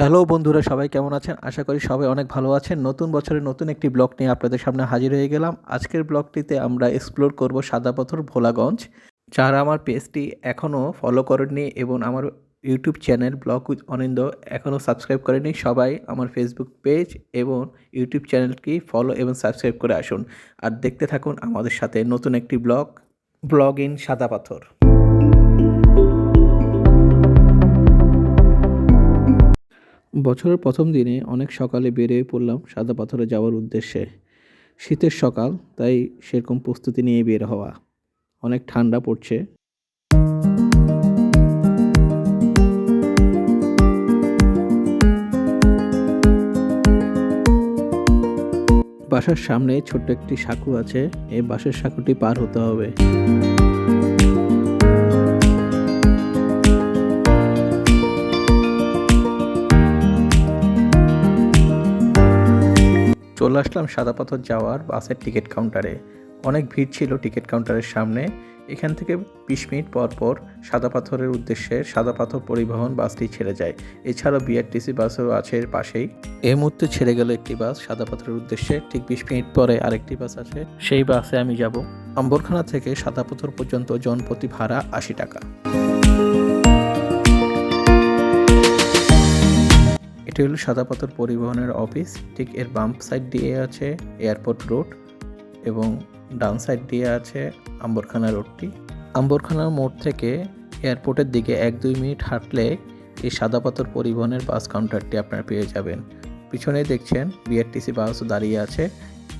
Hello বন্ধুরা, সবাই কেমন আছেন? আশা করি সবাই অনেক ভালো আছেন। নতুন বছরের নতুন একটি ব্লগ নিয়ে আপনাদের সামনে হাজির হয়ে গেলাম। আজকের ব্লগটিতে আমরা এক্সপ্লোর করব সাদা পাথর ভোলাগঞ্জ। যারা আমার পেজটি এখনও ফলো করেননি এবং আমার YouTube channel blog with Anindo এখনও সাবস্ক্রাইব করেনি সবাই আমার ফেসবুক পেজ এবং ইউটিউব চ্যানেলটি ফলো এবং সাবস্ক্রাইব করে আসুন। আর দেখতে থাকুন আমাদের সাথে নতুন একটি ব্লগ ব্লগ ইন সাদা পাথর। বছরের প্রথম দিনে অনেক সকালে বেরিয়ে পড়লাম সাদা পাথরে যাওয়ার উদ্দেশ্যে। শীতের সকাল, তাই সেরকম প্রস্তুতি নিয়ে বের হওয়া। অনেক ঠান্ডা পড়ছে। বাসার সামনে ছোট্ট একটি সাঁকু আছে। এই বাসের সাঁকুটি পার হতে হবে। চলে আসলাম সাদা পাথর যাওয়ার বাসের টিকিট কাউন্টারে। অনেক ভিড় ছিল টিকিট কাউন্টারের সামনে। এখান থেকে বিশ মিনিট পর পর সাদা পাথরের উদ্দেশ্যে সাদা পাথর পরিবহন বাসটি ছেড়ে যায়। এছাড়াও বিআরটিসি বাসও আছে পাশেই। এই মুহূর্তে ছেড়ে গেল একটি বাস সাদা পাথরের উদ্দেশ্যে। ঠিক বিশ মিনিট পরে আরেকটি বাস আছে সেই বাসে আমি যাব। আম্বরখানা থেকে সাদা পাথর পর্যন্ত জনপ্রতি ভাড়া আশি টাকা। এটি হলো সাদা পরিবহনের অফিস, ঠিক এর বাম সাইড দিয়ে আছে এয়ারপোর্ট রোড এবং ডান সাইড দিয়ে আছে আম্বরখানা রোডটি আম্বরখানার মোড় থেকে এয়ারপোর্টের দিকে এক দুই মিনিট হাঁটলে এই সাদা পাথর পরিবহনের বাস কাউন্টারটি আপনারা পেয়ে যাবেন। পিছনে দেখছেন বিআরটিসি বাসও দাঁড়িয়ে আছে।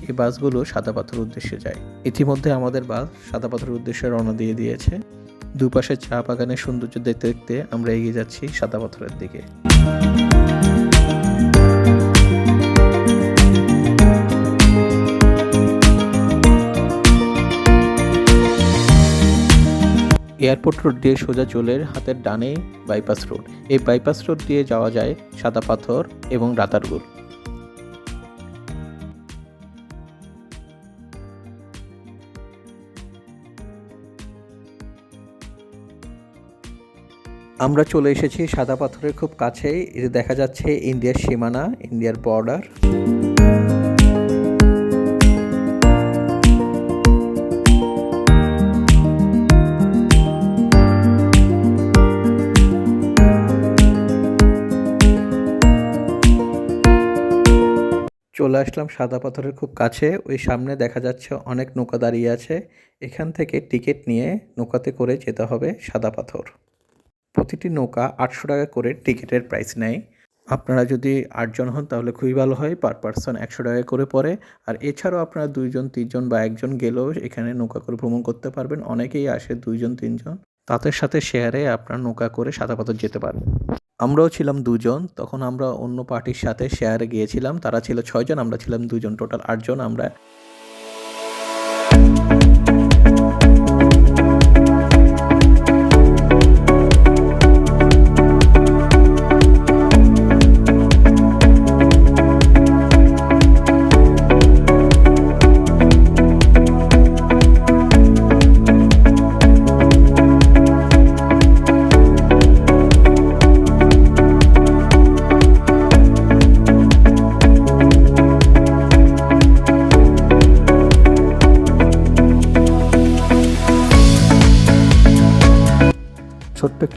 এই বাসগুলো সাদা পাথর উদ্দেশ্যে যায়। ইতিমধ্যে আমাদের বাস সাদা পাথরের উদ্দেশ্যে রওনা দিয়ে দিয়েছে। দুপাশে চা বাগানের সৌন্দর্য দেখতে দেখতে আমরা এগিয়ে যাচ্ছি সাদা পাথরের দিকে। এয়ারপোর্ট রোড দিয়ে সোজা চলে হাতের ডানে বাইপাস রোড। এই বাইপাস রোড দিয়ে যাওয়া যায় সাদা পাথর এবং রাতারগুল আমরা চলে এসেছি সাদা পাথরের খুব কাছেই। এটা দেখা যাচ্ছে ইন্ডিয়ার সীমানা, ইন্ডিয়ার বর্ডার চলে আসলাম সাদা পাথরের খুব কাছে। ওই সামনে দেখা যাচ্ছে অনেক নৌকা দাঁড়িয়ে আছে। এখান থেকে টিকিট নিয়ে নৌকাতে করে যেতে হবে সাদা পাথর। প্রতিটি নৌকা আটশো টাকা করে টিকিটের প্রাইস নেয়। আপনারা যদি আটজন হন তাহলে খুবই ভালো হয় পার পার্সন একশো টাকা করে পড়ে। আর এছাড়াও আপনারা দুইজন, তিনজন বা একজন গেলেও এখানে নৌকা করে ভ্রমণ করতে পারবেন। অনেকেই আসে দুইজন, তিনজন। তাদের সাথে শেয়ারে আপনার নৌকা করে সাদা পাথর যেতে পারবেন। আমরাও ছিলাম দুজন, তখন আমরা অন্য পার্টির সাথে শেয়ারে গিয়েছিলাম, তারা ছিল ছয়জন, আমরা ছিলাম দুজন টোটাল আটজন আমরা।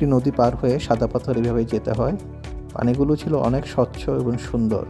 একটি নদী পার হয়ে সাদা পাথর এভাবে যেতে হয়। পানিগুলো ছিল অনেক স্বচ্ছ এবং সুন্দর।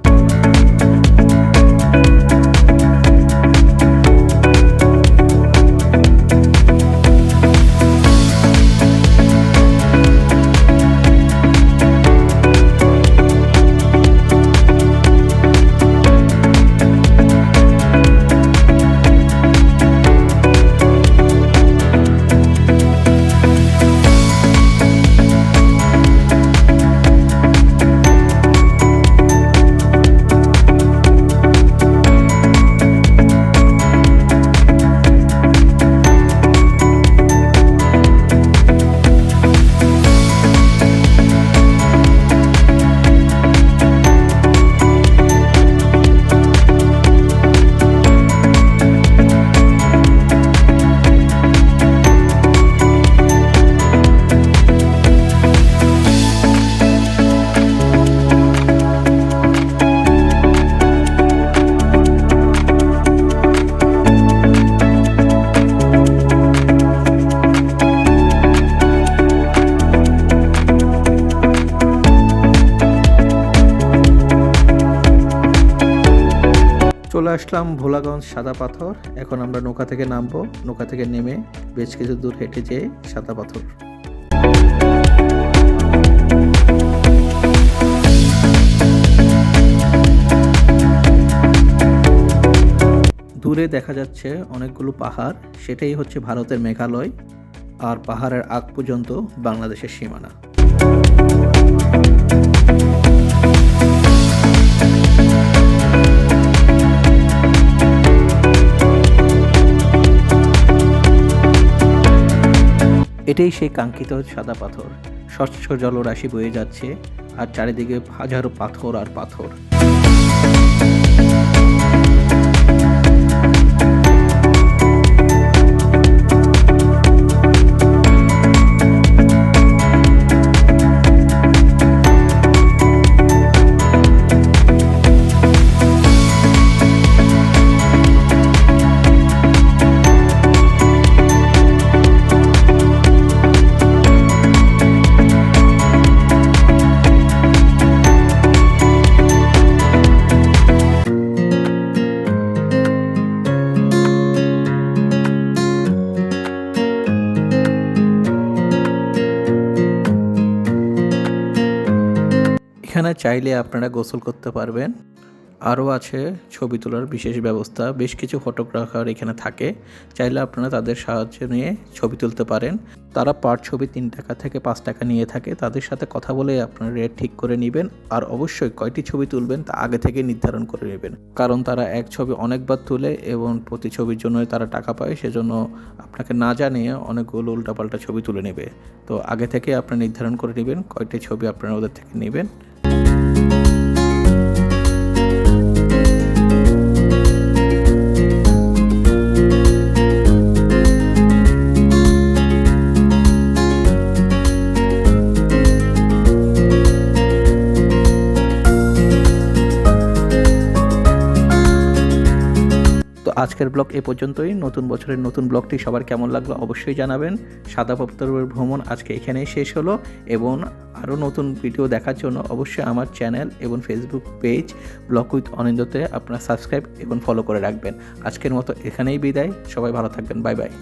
চলে আসলাম ভোলাগঞ্জ সাদা পাথর। এখন আমরা নৌকা থেকে নামবো। নৌকা থেকে নেমে বেশ কিছু দূর হেঁটে যেয়ে সাদা পাথর। দূরে দেখা যাচ্ছে অনেকগুলো পাহাড়। সেটাই হচ্ছে ভারতের মেঘালয়। আর পাহাড়ের আগ পর্যন্ত বাংলাদেশের সীমানা। এটাই সেই কাঙ্ক্ষিত সাদা পাথর। স্বচ্ছ জলরাশি বয়ে যাচ্ছে আর চারিদিকে হাজারো পাথর আর পাথর। চাইলে আপনারা গোসল করতে পারবেন। আরও আছে ছবি তোলার বিশেষ ব্যবস্থা, বেশ কিছু ফটোগ্রাফার এখানে থাকে। চাইলে আপনারা তাদের সাহায্য নিয়ে ছবি তুলতে পারেন। তারা পার ছবি তিন টাকা থেকে পাঁচ টাকা নিয়ে থাকে। তাদের সাথে কথা বলে আপনারা রেট ঠিক করে নেবেন আর অবশ্যই কয়টি ছবি তুলবেন তা আগে থেকে নির্ধারণ করে নেবেন। কারণ তারা এক ছবি অনেকবার তুলে এবং প্রতি ছবির জন্য তারা টাকা পায়, সেজন্য আপনাকে না জানিয়ে অনেকগুলো উল্টাপাল্টা ছবি তুলে নেবে। তো আগে থেকে আপনারা নির্ধারণ করে নেবেন কয়টি ছবি আপনারা ওদের থেকে নেবেন। আজকের ব্লগ এ পর্যন্তই। নতুন বছরের নতুন ব্লগটি সবার কেমন লাগল অবশ্যই জানাবেন। সাদা পপ্তরের ভ্রমণ আজকে এখানেই শেষ হলো এবং আরও নতুন ভিডিও দেখার জন্য অবশ্যই আমার চ্যানেল এবং ফেসবুক পেজ ব্লগ উইথ অনিন্দতে আপনারা সাবস্ক্রাইব এবং ফলো করে রাখবেন। আজকের মতো এখানেই বিদায়। সবাই ভালো থাকবেন। Bye bye